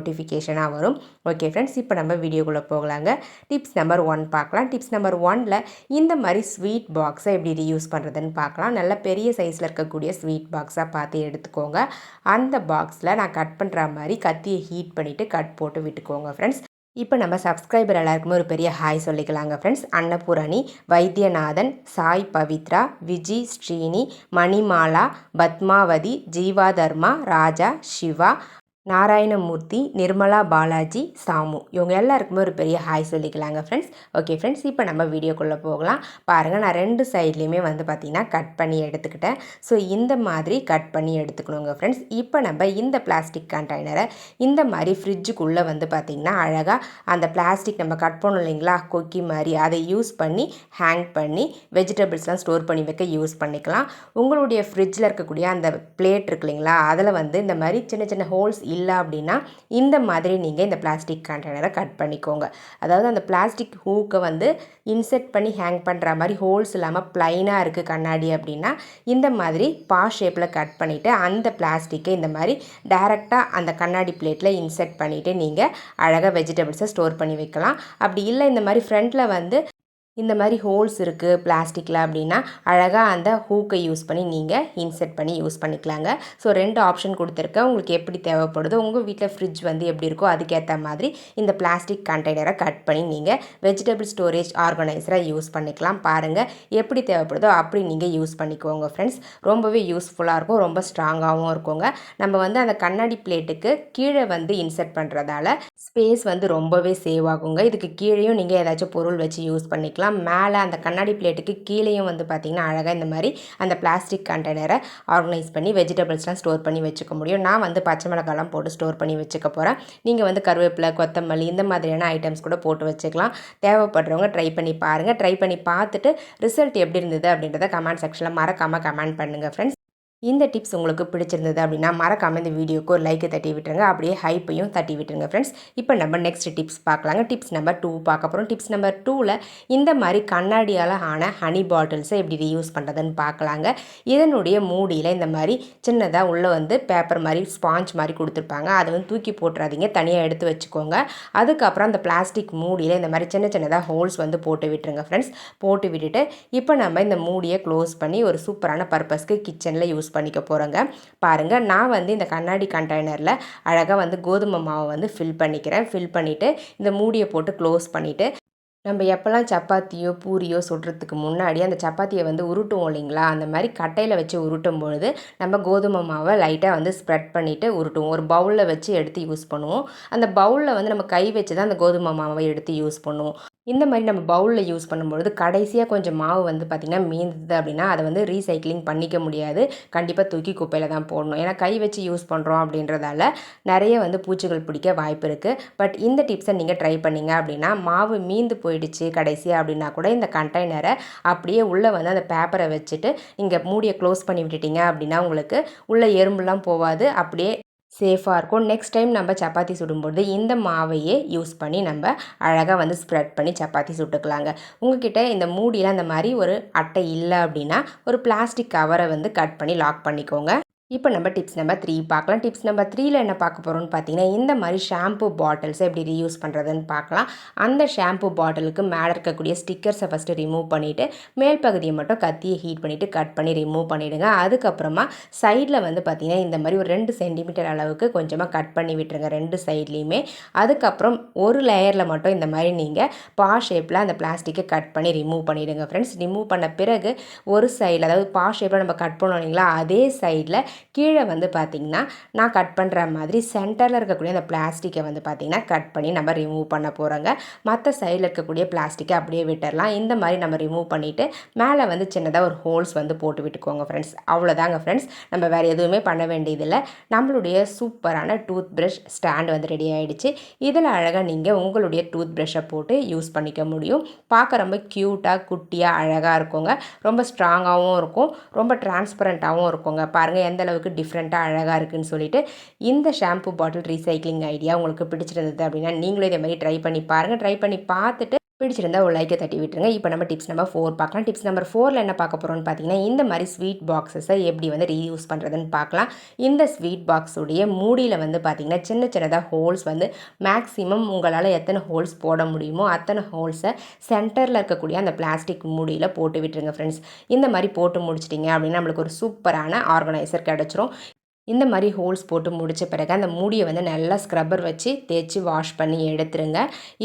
நோட்டிஃபிகேஷனாக வரும். Okay friends இப்போ நம்ம வீடியோக்குள்ளே போகலாங்க. டிப்ஸ் நம்பர் ஒன் பார்க்கலாம். டிப்ஸ் நம்பர் ஒனில் இந்த மாதிரி ஸ்வீட் பாக்ஸை எப்படி ரீயூஸ் பண்ணுறதுன்னு பார்க்கலாம். நல்ல பெரிய சைஸில் இருக்கக்கூடிய ஸ்வீட் பாக்ஸாக பார்த்து எடுத்துக்கோங்க. அந்த பாக்ஸில் நான் கட் பண்ணுற மாதிரி கத்தியை ஹீட் பண்ணிவிட்டு கட் போட்டு விட்டுக்கோங்க ஃப்ரெண்ட்ஸ் இப்போ நம்ம சப்ஸ்கிரைபர் எல்லாருக்குமே ஒரு பெரிய ஹாய் சொல்லிக்கலாங்க ஃப்ரெண்ட்ஸ் அன்னபூரணி வைத்தியநாதன் சாய் பவித்ரா விஜி ஸ்ரீனி மணிமாலா பத்மாவதி ஜீவாதர்மா ராஜா சிவா நாராயணமூர்த்தி நிர்மலா பாலாஜி சாமு. இவங்க எல்லாருக்குமே ஒரு பெரிய ஹாய் சொல்லிக்கலாங்க ஃப்ரெண்ட்ஸ் ஓகே ஃப்ரெண்ட்ஸ் இப்போ நம்ம வீடியோக்குள்ளே போகலாம். பாருங்கள் நான் ரெண்டு சைட்லேயுமே வந்து பார்த்திங்கன்னா கட் பண்ணி எடுத்துக்கிட்டேன். ஸோ இந்த மாதிரி கட் பண்ணி எடுத்துக்கணுங்க ஃப்ரெண்ட்ஸ் இப்போ நம்ம இந்த பிளாஸ்டிக் கண்டெய்னரை இந்த மாதிரி ஃப்ரிட்ஜுக்குள்ளே வந்து பார்த்திங்கன்னா அழகாக அந்த பிளாஸ்டிக் நம்ம கட் பண்ணோம் இல்லைங்களா? கொக்கி மாதிரி அதை யூஸ் பண்ணி ஹேங் பண்ணி வெஜிடபிள்ஸ்லாம் ஸ்டோர் பண்ணி வைக்க யூஸ் பண்ணிக்கலாம். உங்களுடைய ஃப்ரிட்ஜில் இருக்கக்கூடிய அந்த பிளேட் இருக்கு இல்லைங்களா? அதில் வந்து இந்த மாதிரி சின்ன சின்ன ஹோல்ஸ் இல்லை அப்படின்னா இந்த மாதிரி நீங்கள் இந்த பிளாஸ்டிக் கண்டெய்னரை கட் பண்ணிக்கோங்க. அதாவது அந்த பிளாஸ்டிக் ஹூக்கை வந்து இன்செர்ட் பண்ணி ஹேங் பண்ணுற மாதிரி ஹோல்ஸ் இல்லாமல் ப்ளைனாக இருக்குது கண்ணாடி அப்படின்னா இந்த மாதிரி பா ஷேப்பில் கட் பண்ணிவிட்டு அந்த பிளாஸ்டிக்கை இந்த மாதிரி டேரெக்டாக அந்த கண்ணாடி பிளேட்டில் இன்செர்ட் பண்ணிவிட்டு நீங்கள் அழகாக வெஜிடபிள்ஸை ஸ்டோர் பண்ணி வைக்கலாம். அப்படி இல்லை இந்த மாதிரி ஃப்ரண்ட்டில் வந்து இந்த மாதிரி ஹோல்ஸ் இருக்குது பிளாஸ்டிக்கில் அப்படின்னா அழகாக அந்த ஹூக்கை யூஸ் பண்ணி நீங்கள் இன்செர்ட் பண்ணி யூஸ் பண்ணிக்கலாங்க. ஸோ ரெண்டு ஆப்ஷன் கொடுத்துருக்கேன். உங்களுக்கு எப்படி தேவைப்படுதோ உங்கள் வீட்டில் ஃப்ரிட்ஜ் வந்து எப்படி இருக்கோ அதுக்கேற்ற மாதிரி இந்த பிளாஸ்டிக் கண்டெய்னரை கட் பண்ணி நீங்கள் வெஜிடபிள் ஸ்டோரேஜ் ஆர்கனைசராக யூஸ் பண்ணிக்கலாம். பாருங்கள் எப்படி தேவைப்படுதோ அப்படி நீங்கள் யூஸ் பண்ணிக்கோங்க ஃப்ரெண்ட்ஸ் ரொம்பவே யூஸ்ஃபுல்லாக இருக்கும் ரொம்ப ஸ்ட்ராங்காகவும் இருக்குங்க. நம்ம வந்து அந்த கண்ணாடி பிளேட்டுக்கு கீழே வந்து இன்செர்ட் பண்ணுறதால ஸ்பேஸ் வந்து ரொம்பவே சேவ் ஆகுங்க. இதுக்கு கீழேயும் நீங்கள் ஏதாச்சும் பொருள் வச்சு யூஸ் பண்ணிக்கலாம். மேலே அந்த கண்ணாடி பிளேட்டுக்கு கீழேயும் வந்து பார்த்திங்கன்னா அழகாக இந்த மாதிரி அந்த பிளாஸ்டிக் கண்டெய்னரை ஆர்கனைஸ் பண்ணி வெஜிடபிள்ஸ்லாம் ஸ்டோர் பண்ணி வச்சுக்க முடியும். நான் வந்து பச்சை மிளகாலாம் போட்டு ஸ்டோர் பண்ணி வச்சுக்க போகிறேன் நீங்கள் வந்து கருவேப்பிலை கொத்தமல்லி இந்த மாதிரியான ஐட்டம்ஸ் கூட போட்டு வச்சுக்கலாம். தேவைப்படுறவங்க ட்ரை பண்ணி பாருங்கள் ட்ரை பண்ணி பார்த்துட்டு ரிசல்ட் எப்படி இருந்தது அப்படின்றத கமெண்ட் செக்ஷனில் மறக்காமல் கமெண்ட் பண்ணுங்கள் ஃப்ரெண்ட்ஸ் இந்த டிப்ஸ் உங்களுக்கு பிடிச்சிருந்தது அப்படின்னா மறக்காமல் இந்த வீடியோக்கு ஒரு லைக்கை தட்டி விட்டுருங்க. அப்படியே ஹைப்பையும் தட்டி விட்டுருங்க ஃப்ரெண்ட்ஸ் இப்போ நம்ம நெக்ஸ்ட் டிப்ஸ் பார்க்கலாங்க. டிப்ஸ் நம்பர் டூ பார்க்க போகிறோம் டிப்ஸ் நம்பர் டூவில் இந்த மாதிரி கண்ணாடியால் ஆன ஹனி பாட்டில்ஸை எப்படி ரீயூஸ் பண்ணுறதுன்னு பார்க்கலாங்க. இதனுடைய மூடியில் இந்த மாதிரி சின்னதாக உள்ளே வந்து பேப்பர் மாதிரி ஸ்பாஞ்ச் மாதிரி கொடுத்துருப்பாங்க. அதை வந்து தூக்கி போட்டுறாதீங்க. தனியாக எடுத்து வச்சுக்கோங்க. அதுக்கப்புறம் அந்த பிளாஸ்டிக் மூடியில் இந்த மாதிரி சின்ன சின்னதாக ஹோல்ஸ் வந்து போட்டு விட்டுருங்க ஃப்ரெண்ட்ஸ் போட்டு விட்டுட்டு இப்போ நம்ம இந்த மூடியை க்ளோஸ் பண்ணி ஒரு சூப்பரான பர்பஸ்க்கு கிச்சனில் யூஸ் பண்ணிக்க போகிறோங்க பாருங்கள் நான் வந்து இந்த கண்ணாடி கண்டெய்னரில் அழகாக வந்து கோதுமை மாவை வந்து ஃபில் பண்ணிக்கிறேன். ஃபில் பண்ணிவிட்டு இந்த மூடியை போட்டு க்ளோஸ் பண்ணிவிட்டு நம்ம எப்போல்லாம் சப்பாத்தியோ பூரியோ சுடுறதுக்கு முன்னாடி அந்த சப்பாத்தியை வந்து உருட்டுவோம் இல்லைங்களா? அந்த மாதிரி கட்டையில் வச்சு உருட்டும் பொழுது நம்ம கோதுமை மாவை லைட்டாக வந்து ஸ்ப்ரெட் பண்ணிவிட்டு உருட்டுவோம். ஒரு பவுலில் வச்சு எடுத்து யூஸ் பண்ணுவோம். அந்த பவுலில் வந்து நம்ம கை வச்சு தான் அந்த கோதுமை மாவை எடுத்து யூஸ் பண்ணுவோம். இந்த மாதிரி நம்ம பவுலில் யூஸ் பண்ணும்பொழுது கடைசியாக கொஞ்சம் மாவு வந்து பார்த்திங்கன்னா மீந்தது அப்படின்னா அதை வந்து ரீசைக்ளிங் பண்ணிக்க முடியாது. கண்டிப்பாக தூக்கி குப்பையில் தான் போடணும். ஏன்னா கை வச்சு யூஸ் பண்ணுறோம் அப்படின்றதால நிறைய வந்து பூச்சிகள் பிடிக்க வாய்ப்பு இருக்குது பட் இந்த டிப்ஸை நீங்கள் ட்ரை பண்ணிங்க அப்படின்னா மாவு மீந்து போயிடுச்சு கடைசியாக அப்படின்னா கூட இந்த கண்டெய்னரை அப்படியே உள்ளே வந்து அந்த பேப்பரை வச்சுட்டு நீங்கள் மூடியை க்ளோஸ் பண்ணி விட்டுட்டீங்க அப்படின்னா உங்களுக்கு உள்ளே எறும்புலாம் போகாது அப்படியே சேஃபாக இருக்கும். நெக்ஸ்ட் டைம் நம்ம சப்பாத்தி சுடும்போது இந்த மாவையே யூஸ் பண்ணி நம்ம அழகாக வந்து ஸ்ப்ரெட் பண்ணி சப்பாத்தி சுட்டுக்கலாங்க. உங்ககிட்ட இந்த மூடியில் அந்த மாதிரி ஒரு அட்டை இல்லை அப்படின்னா ஒரு பிளாஸ்டிக் கவரை வந்து கட் பண்ணி லாக் பண்ணிக்கோங்க. இப்போ நம்ம டிப்ஸ் நம்பர் த்ரீ பார்க்கலாம். டிப்ஸ் நம்பர் த்ரீயில் என்ன பார்க்க போகிறோம்னு பார்த்தீங்கன்னா இந்த மாதிரி ஷாம்பு பாட்டில்ஸை எப்படி ரீயூஸ் பண்ணுறதுன்னு பார்க்கலாம். அந்த ஷாம்பு பாட்டிலுக்கு மேலே இருக்கக்கூடிய ஸ்டிக்கர்ஸை ஃபஸ்ட்டு ரிமூவ் பண்ணிவிட்டு மேல் பகுதியை மட்டும் கத்தியை ஹீட் பண்ணிவிட்டு கட் பண்ணி ரிமூவ் பண்ணிவிடுங்க அதுக்கப்புறமா சைடில் வந்து பார்த்திங்கன்னா இந்த மாதிரி ஒரு ரெண்டு சென்டிமீட்டர் அளவுக்கு கொஞ்சமாக கட் பண்ணி விட்டுருங்க ரெண்டு சைட்லேயுமே அதுக்கப்புறம் ஒரு லேயரில் மட்டும் இந்த மாதிரி நீங்கள் பா ஷேப்பில் அந்த பிளாஸ்டிக்கை கட் பண்ணி ரிமூவ் பண்ணிவிடுங்க ஃப்ரெண்ட்ஸ் ரிமூவ் பண்ண பிறகு ஒரு சைடில் அதாவது பா ஷேப்பில் நம்ம கட் பண்ணோம் இல்லைங்களா அதே சைடில் கீழே வந்து பார்த்திங்கன்னா நான் கட் பண்ணுற மாதிரி சென்டரில் இருக்கக்கூடிய அந்த பிளாஸ்டிக்கை வந்து பார்த்திங்கன்னா கட் பண்ணி நம்ம ரிமூவ் பண்ண போகிறோங்க மற்ற சைடில் இருக்கக்கூடிய பிளாஸ்டிக்கை அப்படியே விட்டுடலாம் இந்த மாதிரி நம்ம ரிமூவ் பண்ணிவிட்டு மேலே வந்து சின்னதாக ஒரு ஹோல்ஸ் வந்து போட்டு விட்டுக்கோங்க ஃப்ரெண்ட்ஸ் அவ்வளோதாங்க ஃப்ரெண்ட்ஸ் நம்ம வேறு எதுவுமே பண்ண வேண்டியதில்லை. நம்மளுடைய சூப்பரான டூத் ப்ரஷ் ஸ்டாண்ட் வந்து ரெடி ஆகிடுச்சு இதில் அழகாக நீங்கள் உங்களுடைய டூத் ப்ரஷ்ஷை போட்டு யூஸ் பண்ணிக்க முடியும். பார்க்க ரொம்ப க்யூட்டாக குட்டியாக அழகாக இருக்குங்க. ரொம்ப ஸ்ட்ராங்காகவும் இருக்கும். ரொம்ப டிரான்ஸ்பரண்ட்டாகவும் இருக்குங்க. பாருங்கள் எந்த அளவுக்கு டிஃப்ரெண்ட்டாக அழகாக இருக்குன்னு சொல்லிட்டு இந்த ஷாம்பு பாட்டில் ரீசைக்ளிங் ஐடியா உங்களுக்கு பிடிச்சிருந்தது அப்படின்னா நீங்களும் இதே மாதிரி ட்ரை பண்ணி பாருங்கள் ட்ரை பண்ணி பார்த்துட்டு பிடிச்சிருந்தா ஒரு லைக்கை தட்டி விட்டுருங்க. இப்போ நம்ம டிப்ஸ் நம்பர் ஃபோர் பார்க்கலாம். டிப்ஸ் நம்பர் ஃபோரில் என்ன பார்க்க போகிறோம்னு பார்த்தீங்கன்னா இந்த மாதிரி ஸ்வீட் பாக்ஸஸை எப்படி வந்து ரீயூஸ் பண்ணுறதுன்னு பார்க்கலாம். இந்த ஸ்வீட் பாக்ஸுடைய மூடியில் வந்து பார்த்திங்கன்னா சின்ன சின்னதாக ஹோல்ஸ் வந்து மேக்ஸிமம் உங்களால் எத்தனை ஹோல்ஸ் போட முடியுமோ அத்தனை ஹோல்ஸை சென்டரில் இருக்கக்கூடிய அந்த பிளாஸ்டிக் மூடியில் போட்டு விட்டுருங்க ஃப்ரெண்ட்ஸ் இந்த மாதிரி போட்டு முடிச்சிட்டிங்க அப்படின்னா நம்மளுக்கு ஒரு சூப்பரான ஆர்கனைசர் கிடச்சிரும். இந்த மாதிரி ஹோல்ஸ் போட்டு முடித்த பிறகு அந்த மூடியை வந்து நல்லா ஸ்க்ரப்பர் வச்சு தேய்ச்சி வாஷ் பண்ணி எடுத்துருங்க.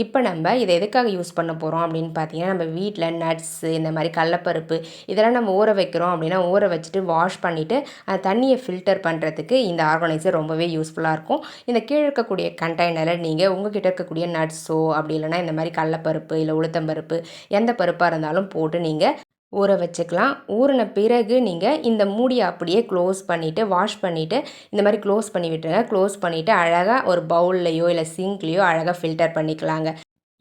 இப்போ நம்ம இதை எதுக்காக யூஸ் பண்ண போகிறோம் அப்படின்னு பார்த்தீங்கன்னா நம்ம வீட்டில் நட்ஸு இந்த மாதிரி கடலப்பருப்பு இதெல்லாம் நம்ம ஊற வைக்கிறோம் அப்படின்னா ஊற வச்சுட்டு வாஷ் பண்ணிவிட்டு அந்த தண்ணியை ஃபில்டர் பண்ணுறதுக்கு இந்த ஆர்கனைசர் ரொம்பவே யூஸ்ஃபுல்லாக இருக்கும். இந்த கீழே இருக்கக்கூடிய கண்டெய்னரை நீங்கள் உங்ககிட்ட இருக்கக்கூடிய நட்ஸோ அப்படி இல்லைனா இந்த மாதிரி கடலப்பருப்பு இல்லை உளுத்தம்பருப்பு எந்த பருப்பாக இருந்தாலும் போட்டு நீங்கள் ஊற வச்சுக்கலாம். ஊறின பிறகு நீங்கள் இந்த மூடியை அப்படியே க்ளோஸ் பண்ணிவிட்டு வாஷ் பண்ணிவிட்டு இந்த மாதிரி க்ளோஸ் பண்ணி விட்டுருங்க. க்ளோஸ் பண்ணிவிட்டு அழகாக ஒரு பவுல்லையோ இல்லை சிங்க்லேயோ அழகாக ஃபில்டர் பண்ணிக்கலாங்க.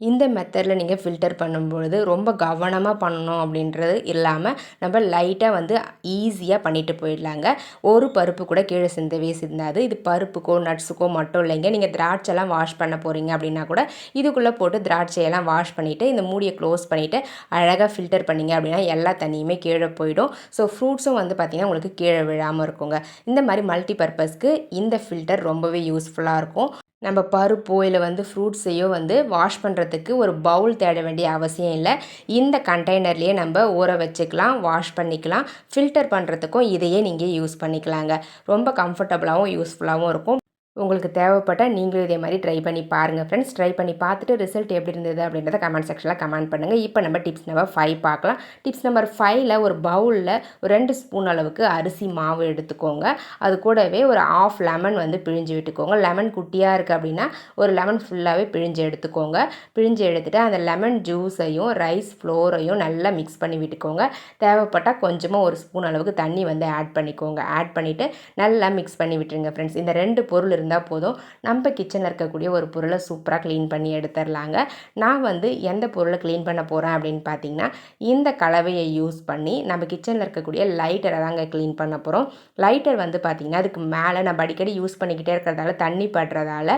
இந்த மெத்தடில் நீங்கள் ஃபில்டர் பண்ணும்பொழுது ரொம்ப கவனமாக பண்ணணும் அப்படின்றது இல்லாமல் நம்ம லைட்டாக வந்து ஈஸியாக பண்ணிட்டு போயிடலாங்க. ஒரு பருப்பு கூட கீழே சிந்தவே சிந்தாது. இது பருப்புக்கோ நட்ஸுக்கோ மட்டும் இல்லைங்க. நீங்கள் திராட்சைலாம் வாஷ் பண்ண போகிறீங்க அப்படின்னா கூட இதுக்குள்ளே போட்டு திராட்சையெல்லாம் வாஷ் பண்ணிவிட்டு இந்த மூடியை க்ளோஸ் பண்ணிவிட்டு அழகாக ஃபில்டர் பண்ணிங்க அப்படின்னா எல்லா தண்ணியுமே கீழே போயிடும். ஸோ ஃப்ரூட்ஸும் வந்து பார்த்திங்கன்னா உங்களுக்கு கீழே விழாமல் இருக்குங்க. இந்த மாதிரி மல்டி பர்பஸ்க்கு இந்த ஃபில்டர் ரொம்பவே யூஸ்ஃபுல்லாக இருக்கும். நம்ம பருப்போ இல்லை வந்து ஃப்ரூட்ஸையோ வந்து வாஷ் பண்ணுறதுக்கு ஒரு பவுல் தேட வேண்டிய அவசியம் இல்லை. இந்த கண்டெய்னர்லேயே நம்ம ஊற வச்சுக்கலாம் வாஷ் பண்ணிக்கலாம். ஃபில்டர் பண்ணுறதுக்கும் இதையே நீங்கள் யூஸ் பண்ணிக்கலாங்க. ரொம்ப கம்ஃபர்டபுளாகவும் யூஸ்ஃபுல்லாகவும் இருக்கும். உங்களுக்கு தேவைப்பட்டால் நீங்களும் இதே மாதிரி ட்ரை பண்ணி பாருங்கள் ஃப்ரெண்ட்ஸ் ட்ரை பண்ணி பார்த்துட்டு ரிசல்ட் எப்படி இருந்தது அப்படின்றத கமெண்ட் செக்ஷனில் கமெண்ட் பண்ணுங்கள் இப்போ நம்ம டிப்ஸ் நம்பர் ஃபைவ் பார்க்கலாம். டிப்ஸ் நம்பர் ஃபைவ்ல ஒரு பவுலில் ஒரு ரெண்டு ஸ்பூன் அளவுக்கு அரிசி மாவு எடுத்துக்கோங்க. அது கூடவே ஒரு ஆஃப் லெமன் வந்து பிழிஞ்சு விட்டுக்கோங்க. லெமன் குட்டியாக இருக்குது அப்படின்னா ஒரு லெமன் ஃபுல்லாகவே பிழிஞ்சு எடுத்துக்கோங்க. பிழிஞ்சு எடுத்துகிட்டு அந்த லெமன் ஜூஸையும் ரைஸ் ஃப்ளோரையும் நல்லா மிக்ஸ் பண்ணி விட்டுக்கோங்க. தேவைப்பட்டால் கொஞ்சமாக ஒரு ஸ்பூன் அளவுக்கு தண்ணி வந்து ஆட் பண்ணிக்கோங்க. ஆட் பண்ணிவிட்டு நல்லா மிக்ஸ் பண்ணி விட்டுருங்க ஃப்ரெண்ட்ஸ் இந்த ரெண்டு பொருள் இருந்தால் போதும். நம்ம கிச்சனில் இருக்கக்கூடிய ஒரு பொருளை சூப்பராக க்ளீன் பண்ணி எடுத்துடலாங்க நான் வந்து எந்த பொருளை க்ளீன் பண்ண போகிறேன் அப்படின்னு பார்த்தீங்கன்னா இந்த கலவையை யூஸ் பண்ணி நம்ம கிச்சனில் இருக்கக்கூடிய லைட்டரை தாங்க க்ளீன் பண்ண போகிறோம் லைட்டர் வந்து பார்த்திங்கன்னா அதுக்கு மேலே நம்ம அடிக்கடி யூஸ் பண்ணிக்கிட்டே இருக்கிறதால தண்ணி படுறதால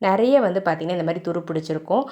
நிறைய வந்து பார்த்திங்கன்னா இந்த மாதிரி துரு பிடிச்சிருக்கும்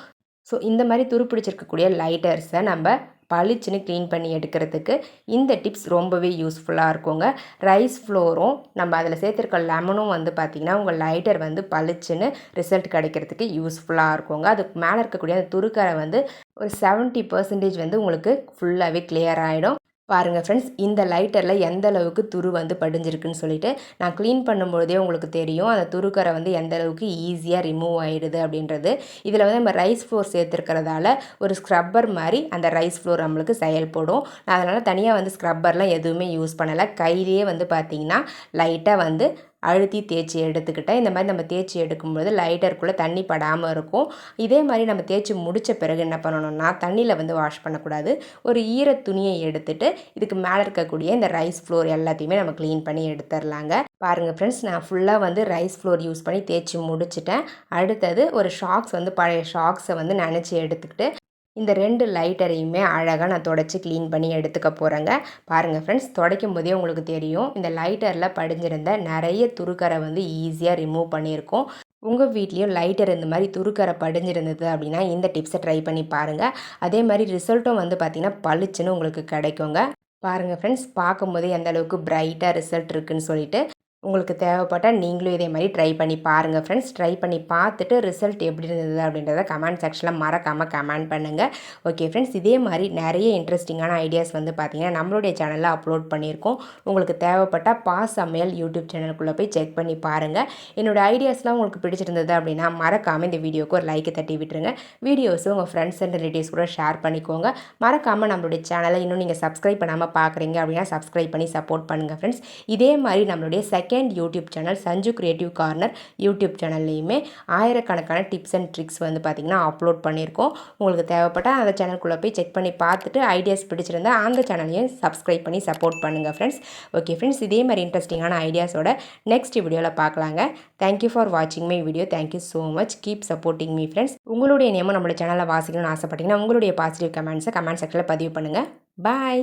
ஸோ இந்த மாதிரி துரு பிடிச்சிருக்கக்கூடிய லைட்டர்ஸை நம்ம பளிச்சுன்னு க்ளீன் பண்ணி எடுக்கிறதுக்கு இந்த டிப்ஸ் ரொம்பவே யூஸ்ஃபுல்லாக இருக்குங்க. ரைஸ் ஃப்ளோரும் நம்ம அதில் சேர்த்துருக்க லெமனும் வந்து பார்த்திங்கன்னா உங்கள் லைட்டர் வந்து பளிச்சுன்னு ரிசல்ட் கிடைக்கிறதுக்கு யூஸ்ஃபுல்லாக இருக்குங்க. அதுக்கு மேலே இருக்கக்கூடிய அந்த துருக்கரை வந்து ஒரு செவன்ட்டி பர்சன்டேஜ் வந்து உங்களுக்கு ஃபுல்லாகவே கிளியர் ஆகிடும் பாருங்கள் ஃப்ரெண்ட்ஸ் இந்த லைட்டரில் எந்த அளவுக்கு துரு வந்து படிஞ்சிருக்குன்னு சொல்லிட்டு நான் க்ளீன் பண்ணும்பொழுதே உங்களுக்கு தெரியும். அந்த துருக்கரை வந்து எந்த அளவுக்கு ஈஸியாக ரிமூவ் ஆகிடுது அப்படின்றது. இதில் வந்து நம்ம ரைஸ் ஃப்ளோர் சேர்த்துருக்கிறதால ஒரு ஸ்க்ரப்பர் மாதிரி அந்த ரைஸ் ஃப்ளோர் நம்மளுக்கு செயல்படும். நான் அதனால் தனியாக வந்து ஸ்க்ரப்பர்லாம் எதுவுமே யூஸ் பண்ணலை. கையிலேயே வந்து பார்த்திங்கன்னா லைட்டாக வந்து அழுத்தி தேய்ச்சி எடுத்துக்கிட்டேன் இந்த மாதிரி நம்ம தேய்ச்சி எடுக்கும்போது லைட்டருக்குள்ளே தண்ணி படாமல் இருக்கும். இதே மாதிரி நம்ம தேய்ச்சி முடித்த பிறகு என்ன பண்ணணும்னா தண்ணியில் வந்து வாஷ் பண்ணக்கூடாது. ஒரு ஈர துணியை எடுத்துகிட்டு இதுக்கு மேலே இருக்கக்கூடிய இந்த ரைஸ் ஃப்ளோர் எல்லாத்தையுமே நம்ம க்ளீன் பண்ணி எடுத்துடலாங்க பாருங்கள் ஃப்ரெண்ட்ஸ் நான் ஃபுல்லாக வந்து ரைஸ் ஃப்ளோர் யூஸ் பண்ணி தேய்ச்சி முடிச்சிட்டேன். அடுத்தது ஒரு ஷாக்ஸ் வந்து பழைய ஷாக்ஸை வந்து நினச்சி எடுத்துக்கிட்டு இந்த ரெண்டு லைட்டரையுமே அழகாக நான் தொடச்சி க்ளீன் பண்ணி எடுத்துக்க போகிறேங்க பாருங்கள் ஃப்ரெண்ட்ஸ் துடைக்கும் போதே உங்களுக்கு தெரியும் இந்த லைட்டரில் படிஞ்சிருந்த நிறைய துருக்கரை வந்து ஈஸியாக ரிமூவ் பண்ணியிருக்கோம். உங்கள் வீட்லேயும் லைட்டர் இந்த மாதிரி துருக்கரை படிஞ்சிருந்தது அப்படின்னா இந்த டிப்ஸை ட்ரை பண்ணி பாருங்கள் அதே மாதிரி ரிசல்ட்டும் வந்து பார்த்திங்கன்னா பளிச்சுன்னு உங்களுக்கு கிடைக்குங்க. பாருங்கள் ஃப்ரெண்ட்ஸ் பார்க்கும்போதே எந்த அளவுக்கு பிரைட்டாக ரிசல்ட் இருக்குன்னு சொல்லிட்டு உங்களுக்கு தேவைப்பட்டால் நீங்களும் இதே மாதிரி ட்ரை பண்ணி பாருங்கள் ஃப்ரெண்ட்ஸ் ட்ரை பண்ணி பார்த்துட்டு ரிசல்ட் எப்படி இருந்தது அப்படின்றத கமெண்ட் செக்ஷனில் மறக்காமல் கமெண்ட் பண்ணுங்கள் ஓகே ஃப்ரெண்ட்ஸ் இதே மாதிரி நிறைய இன்ட்ரெஸ்டிங்கான ஐடியாஸ் வந்து பார்த்தீங்கன்னா நம்மளுடைய சேனலில் அப்லோட் பண்ணியிருக்கோம். உங்களுக்கு தேவைப்பட்டால் பாஸ் சமையல் யூடியூப் சேனலுக்குள்ளே போய் செக் பண்ணி பாருங்கள் என்னோடய ஐடியாஸ்லாம் உங்களுக்கு பிடிச்சிருந்தது அப்படின்னா மறக்காமல் இந்த வீடியோக்கு ஒரு லைக்கை தட்டி விட்டுருங்க. வீடியோஸும் உங்கள் ஃப்ரெண்ட்ஸ் அண்ட் ரிலேட்டிவ்ஸ் கூட ஷேர் பண்ணிக்கோங்க. மறக்காமல் நம்மளுடைய சேனலை இன்னும் நீங்கள் சப்ஸ்கிரைப் பண்ணாமல் பார்க்குறீங்க அப்படின்னா சப்ஸ்கிரைப் பண்ணி சப்போர்ட் பண்ணுங்கள் ஃப்ரெண்ட்ஸ் இதே மாதிரி நம்மளுடைய second second YouTube channel Sanju creative corner YouTube சேனல்லையுமே ஆயிரக்கணக்கான டிப்ஸ் அண்ட் ட்ரிக்ஸ் வந்து பார்த்திங்கன்னா அப்லோட் பண்ணியிருக்கோம். உங்களுக்கு தேவைப்பட்டால் அந்த சேனல்குள்ளே போய் செக் பண்ணி பார்த்துட்டு ஐடியாஸ் பிடிச்சிருந்தா அந்த சேனலையும் சப்ஸ்கிரைப் பண்ணி சப்போர்ட் பண்ணுங்கள் ஃப்ரெண்ட்ஸ் ஓகே ஃப்ரெண்ட்ஸ் இதே மாதிரி இன்ட்ரெஸ்டிங்கான ஐடியாஸோட நெக்ஸ்ட் வீடியோவில் பார்க்கலாங்க. தேங்க்யூ ஃபார் வாட்சிங் my video thank you so much keep supporting me friends உங்களுடைய நேமும் நம்மளோட சேனலை வாசிக்கணும்னு ஆசைப்பட்டீங்கன்னா உங்களுடைய பாசிட்டிவ் கமெண்ட்ஸை கமெண்ட் செக்ஷனில் பதிவு பண்ணுங்கள் பாய்